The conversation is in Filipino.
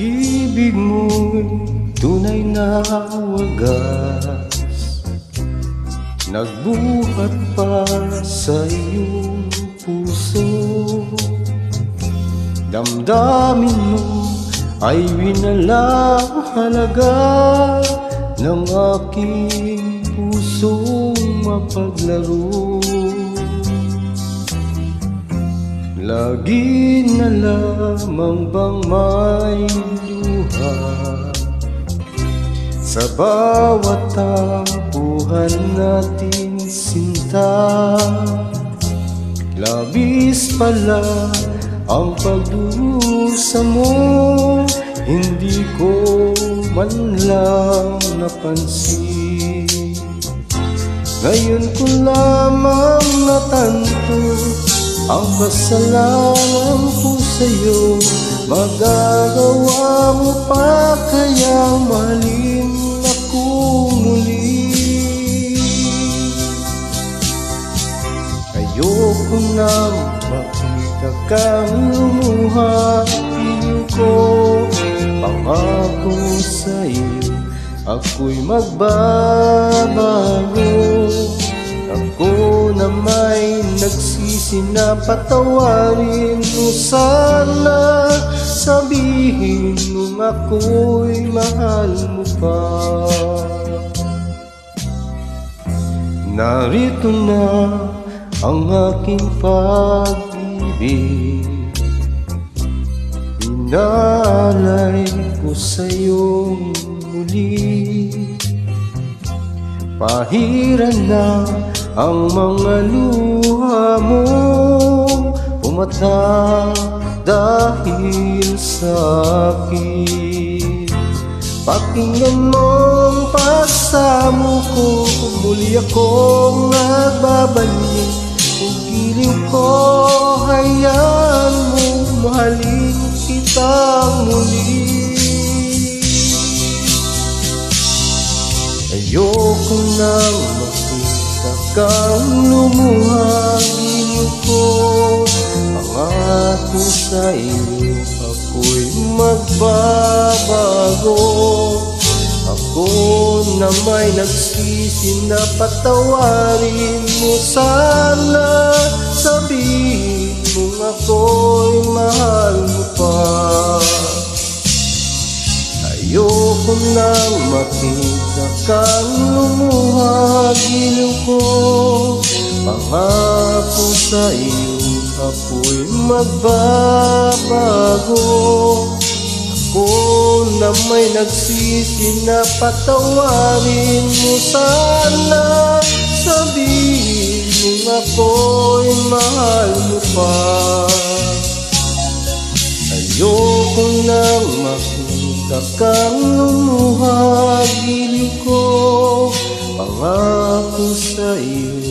Pag-ibig mo'y tunay na wagas. Nagbuhat pa sa iyong puso. Damdamin mo ay winalang halaga Ng aking pusong mapaglaro. Lagi na lamang bang may Sa bawat tampuhan natin sinta Labis pala ang pagdurusa mo. Hindi ko man lang napansin. Ngayon ko lamang natanto Ang kasalanan ko sa'yo. Magagawa mo Ayoko nang makita kang lumuha Piling ko. Pangako sa iyo Ako'y magbabago. Ako na may nagsisi na patawarin mo. Sana Sabihin mong ako'y mahal mo pa. Narito na ang aking pag-ibig Inaalay ko sa'yo muli. Pahiran na ang mga luha mo Umata dahil sa akin. Pakinggan mong pagsamo ko Muli akong nagbabalik giliw ko hayaan mo Mahalin kitang muli. Ayoko nang makita kang lumuha Giliw ko Pangako sa iyo Ako'y magbabago. Ako na may nagsisi na patawarin mo sana. Sabihin mong ako'y mahal mo pa. Ayoko nang makita kang lumuha Giliw ko Pangako sa iyo Ako'y magbabago Ako na may nagsisi na patawarin mo sana. Sabihin mong ako'y mahal mo pa. Ayoko nang makita kang lumuha Giliw ko. Pangako sa iyo